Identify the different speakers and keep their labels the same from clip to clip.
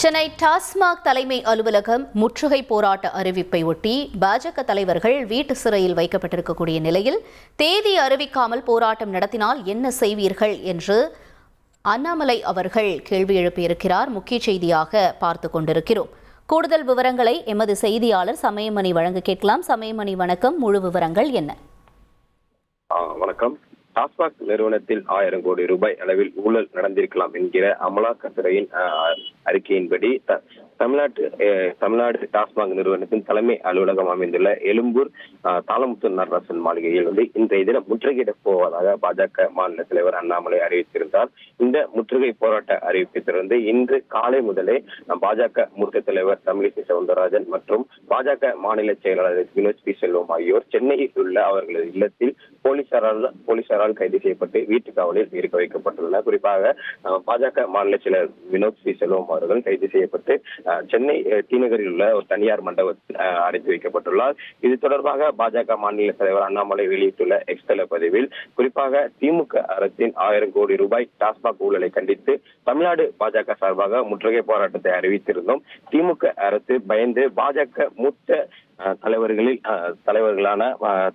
Speaker 1: சென்னை டாஸ்மாக் தலைமை அலுவலகம் முற்றுகை போராட்ட அறிவிப்பை ஒட்டி பாஜக தலைவர்கள் வீட்டு சிறையில் வைக்கப்பட்டிருக்கக்கூடிய நிலையில் தேதி அறிவிக்காமல் போராட்டம் நடத்தினால் என்ன செய்வீர்கள் என்று அண்ணாமலை அவர்கள் கேள்வி எழுப்பியிருக்கிறார். முக்கிய செய்தியாக பார்த்து கொண்டிருக்கிறோம். கூடுதல் விவரங்களை எமது செய்தியாளர் சமயமணி வழங்க கேட்கலாம். சமயமணி வணக்கம். முழு விவரங்கள் என்ன?
Speaker 2: வணக்கம். டாஸ்மாக் நிறுவனத்தில் ஆயிரம் கோடி ரூபாய் அளவில் ஊழல் நடந்திருக்கலாம் என்கிற அமலாக்கத்துறையின் அறிக்கையின்படி தமிழ்நாட்டு தமிழ்நாடு டாஸ்மாக் நிறுவனத்தின் தலைமை அலுவலகம் அமைந்துள்ள எழும்பூர் தாளமுத்து நடராசன் மாளிகையில் வந்து இன்றைய தினம் முற்றுகையிடப் போவதாக பாஜக மாநில தலைவர் அண்ணாமலை அறிவித்திருந்தார். இந்த முற்றுகை போராட்ட அறிவிப்பை தொடர்ந்து இன்று காலை முதலே பாஜக மூத்த தலைவர் தமிழிசை சவுந்தரராஜன் மற்றும் பாஜக மாநில செயலாளர் வினோத் பி. செல்வம் ஆகியோர் சென்னையில் உள்ள அவர்களது இல்லத்தில் போலீசாரால் போலீசாரால் கைது செய்யப்பட்டு வீட்டு காவலில் இருக்க வைக்கப்பட்டுள்ளனர். குறிப்பாக பாஜக மாநில செயலர் வினோத் ஸ்ரீ செல்வம் அவர்கள் கைது செய்யப்பட்டு சென்னை தீநகரில் உள்ள ஒரு தனியார் மண்டபத்தில் அடைத்து வைக்கப்பட்டுள்ளார். இது தொடர்பாக பாஜக மாநில தலைவர் அண்ணாமலை வெளியிட்டுள்ள எக்ஸ்தல பதிவில் குறிப்பாக திமுக அரசின் ஆயிரம் கோடி ரூபாய் டாஸ்மாக் ஊழலை கண்டித்து தமிழ்நாடு பாஜக சார்பாக முற்றுகை போராட்டத்தை அறிவித்திருந்தோம். திமுக அரசு பயந்து பாஜக மூத்த தலைவர்களில் தலைவர்களான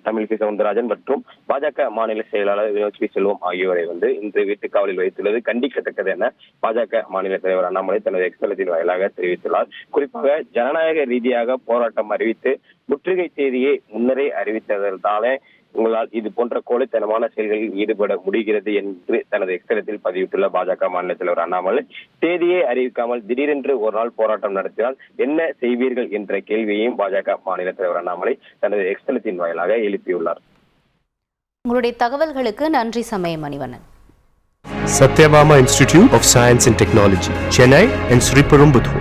Speaker 2: தமிழிசை சவுந்தரராஜன் மற்றும் பாஜக மாநில செயலாளர் வினோத் பி. செல்வம் ஆகியோரை வந்து இன்று வீட்டு காவலில் வைத்துள்ளது. கண்டிக்கத்தக்கது என பாஜக மாநில தலைவர் அண்ணாமலை தனது எக்ஸ்தலத்தின் வாயிலாக தெரிவித்துள்ளார். குறிப்பாக ஜனநாயக ரீதியாக போராட்டம் அறிவித்து முற்றுகை தேதியை முன்னரே அறிவித்ததாலே உங்களால் இது போன்ற கோழைத்தனமான செயல்களில் ஈடுபட முடிகிறது என்று தனது எக்ஸ்தலத்தில் பதிவிட்டுள்ள பாஜக மாநில தலைவர் அண்ணாமலை தேதியை அறிவிக்காமல் திடீரென்று ஒரு நாள் போராட்டம் நடத்தினால் என்ன செய்வீர்கள் என்ற கேள்வியையும் பாஜக மாநில தலைவர் அண்ணாமலை தனது எக்ஸ்தலத்தின் வாயிலாக எழுப்பியுள்ளார்
Speaker 1: உங்களுடைய தகவல்களுக்கு நன்றி சமயமணிவண்ணன்
Speaker 3: Satyabama Institute of Science and Technology, Chennai and Sriperumbudur.